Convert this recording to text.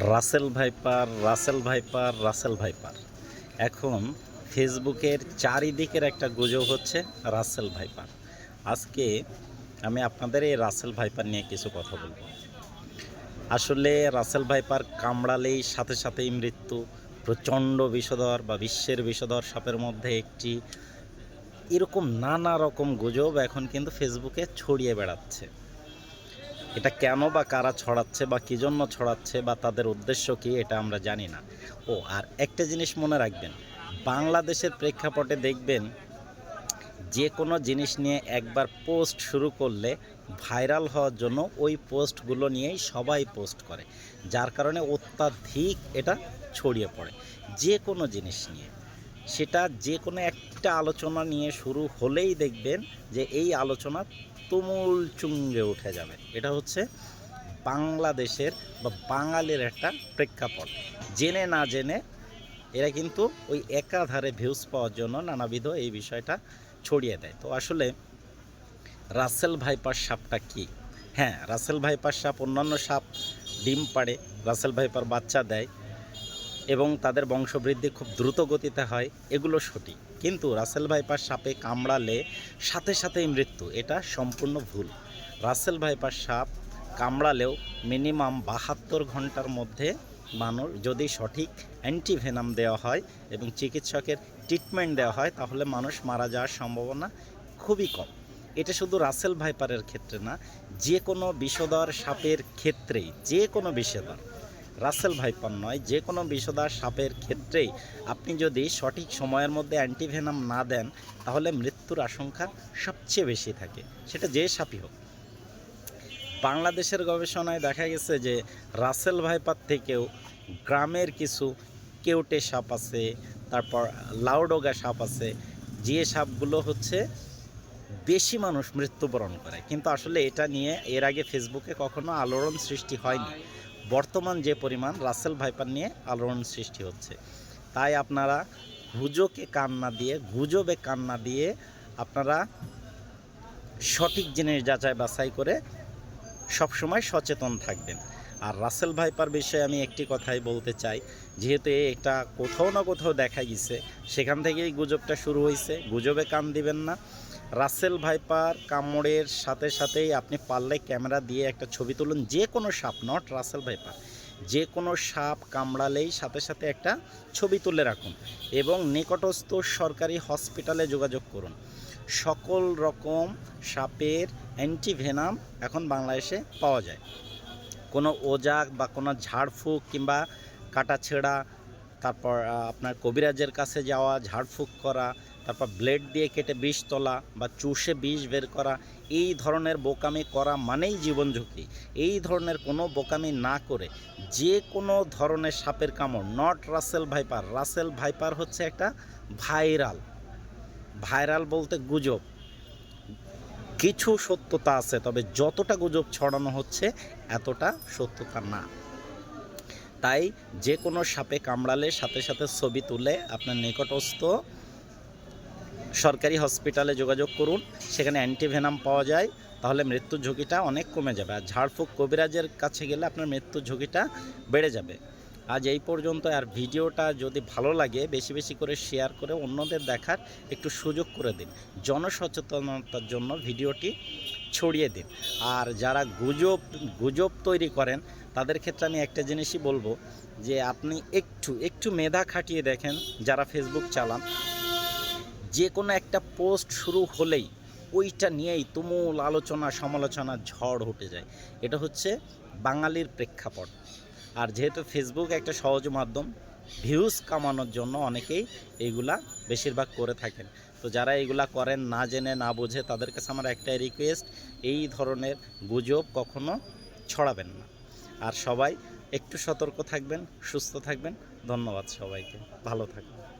Russell viper Russell viper Russell viper. এখন ফেসবুকের চারিদিকের একটা গুজব হচ্ছে রাসেল ভাইপার। আজকে আমি আপনাদের এই রাসেল ভাইপার নিয়ে কিছু কথা বলব। আসলে রাসেল ভাইপার কামড়ালেই সাথে সাথেই মৃত্যু, প্রচণ্ড বিষধর বা বিশ্বের বিষধর সাপের মধ্যে একটি এরকম নানা রকম গুজব এখন কিন্তু ফেসবুকে ছড়িয়ে বেড়াচ্ছে। এটা কেন বা কারা ছড়াচ্ছে বা কী জন্য ছড়াচ্ছে বা তাদের উদ্দেশ্য কী এটা আমরা জানি না। ও, আর একটা জিনিস মনে রাখবেন, বাংলাদেশের প্রেক্ষাপটে দেখবেন যে কোনো জিনিস নিয়ে একবার পোস্ট শুরু করলে ভাইরাল হওয়ার জন্য ওই পোস্টগুলো নিয়েই সবাই পোস্ট করে, যার কারণে অত্যাধিক এটা ছড়িয়ে পড়ে। যে কোনো জিনিস নিয়ে। সেটা যে কোনো একটা আলোচনা নিয়ে শুরু হলেই দেখবেন যে এই আলোচনা তুমুল চুঙ্গে উঠে যাবে। এটা হচ্ছে বাংলাদেশের বা বাঙালির একটা প্রেক্ষাপট। জেনে না জেনে এরা কিন্তু ওই একাধারে ভিউজ পাওয়ার জন্য নানাবিধ এই বিষয়টা ছড়িয়ে দেয়। তো আসলে রাসেল ভাইপার সাপটা কি? হ্যাঁ রাসেল ভাইপার সাপ, অন্যান্য সাপ ডিম পাড়ে, রাসেল ভাইপার বাচ্চা দেয়। এবং তাদের বংশবৃদ্ধি খুব দ্রুত গতিতে হয়, এগুলো সঠিক। কিন্তু রাসেল ভাইপার সাপে কামড়ালে সাথে সাথেই মৃত্যু, এটা সম্পূর্ণ ভুল। রাসেল ভাইপার সাপ কামড়ালেও মিনিমাম বাহাত্তর ঘণ্টার মধ্যে মানুষ যদি সঠিক অ্যান্টিভেনাম দেওয়া হয় এবং চিকিৎসকের ট্রিটমেন্ট দেওয়া হয়, তাহলে মানুষ মারা যাওয়ার সম্ভাবনা খুবই কম। এটা শুধু রাসেল ভাইপারের ক্ষেত্রে না যে কোনো বিষধর সাপের ক্ষেত্রেই যে কোনো বিষধর। রাসেল ভাইপার নয়, যে কোনো বিষধর সাপের ক্ষেত্রেই আপনি যদি সঠিক সময়ের মধ্যে অ্যান্টিভেনাম না দেন, তাহলে মৃত্যুর আশঙ্কা সবচেয়ে বেশি থাকে। সেটা যে সাপই হোক। বাংলাদেশের গবেষণায় দেখা গেছে যে রাসেল ভাইপার থেকেও গ্রামের কিছু কেউটে সাপ আছে, তারপর লাউডোগা সাপ আছে, যে সাপগুলো হচ্ছে বেশি মানুষ মৃত্যুবরণ করে। কিন্তু আসলে এটা নিয়ে এর আগে ফেসবুকে কখনো আলোড়ন সৃষ্টি হয়নি। বর্তমান যে পরিমাণ রাসেল ভাইপার নিয়ে আলোড়ন সৃষ্টি হচ্ছে, তাই আপনারা গুজোকে কান না দিয়ে, গুজবে কান না দিয়ে আপনারা সঠিক জিনিস যাচাই বাছাই করে সবসময় সচেতন থাকবেন। আর রাসেল ভাইপার বিষয়ে আমি একটি কথাই বলতে চাই, যেহেতু এটা কোথাও না কোথাও দেখা গেছে, সেখান থেকেই গুজবটা শুরু হয়েছে, গুজবে কান দিবেন না। রাসেল ভাইপার কামড়ের সাথে সাথেই আপনি পারলে ক্যামেরা দিয়ে একটা ছবি তুলুন, যে কোনো সাপ নট রাসেল ভাইপার, যে কোনো সাপ কামড়ালেই সাথে সাথে একটা ছবি তুলে রাখুন এবং নিকটস্থ সরকারি হসপিটালে যোগাযোগ করুন। সকল রকম সাপের অ্যান্টিভেনাম এখন বাংলাদেশে পাওয়া যায়। কোনো ওজাক বা কোনো ঝাড়ফুঁক কিংবা কাটাছেঁড়া, তারপর আপনার কবিরাজের কাছে যাওয়া, ঝাড়ফুঁক করা তারপর ব্লেড দিয়ে কেটে বিষ তোলা বা চুষে বিষ বের করা, এই ধরনের বোকামি করা মানেই জীবন ঝুঁকি। এই ধরনের কোনো বোকামি না করে যে কোনো ধরনের সাপের কামড় not Russell viper Russell viper হচ্ছে একটা ভাইরাল ভাইরাল বলতে গুজব। কিছু সত্যতা আছে, তবে যতটা গুজব ছড়ানো হচ্ছে, এতটা সত্যতা না। তাই যে কোনো সাপে কামড়ালে সাথে সাথে ছবি তুলে আপনার নিকটস্থ সরকারি হসপিটালে যোগাযোগ করুন, সেখানে অ্যান্টিভেনাম পাওয়া যায়, তাহলে মৃত্যুর ঝুঁকিটা অনেক কমে যাবে। আর ঝাড়ফুঁক কবিরাজের কাছে গেলে আপনার মৃত্যুর ঝুঁকিটা বেড়ে যাবে। আজ এই পর্যন্ত, আর ভিডিওটা যদি ভালো লাগে, বেশি বেশি করে শেয়ার করে অন্যদের দেখার একটু সুযোগ করে দিন। জনসচেতনতার জন্য ভিডিওটি ছড়িয়ে দিন। আর যারা গুজব গুজব তৈরি করেন, তাদের ক্ষেত্রে আমি একটা জিনিসই বলব যে, আপনি একটু একটু মেধা খাটিয়ে দেখেন যারা ফেসবুক চালান। যে কোনো একটা পোস্ট শুরু হলেই ওইটা নিয়েই তুমুল আলোচনা সমালোচনা ঝড় উঠে যায়। এটা হচ্ছে বাঙালির প্রেক্ষাপট। আর যেহেতু ফেসবুক একটা সহজ মাধ্যম ভিউজ কামানোর জন্য অনেকেই এইগুলা বেশিরভাগ করে থাকেন। তো যারা এইগুলা করেন না জেনে, না বুঝে, তাদের কাছে আমার একটাই রিকোয়েস্ট এই ধরনের গুজব কখনো ছড়াবেন না। আর সবাই একটু সতর্ক থাকবেন, সুস্থ থাকবেন। ধন্যবাদ সবাইকে। ভালো থাকবেন।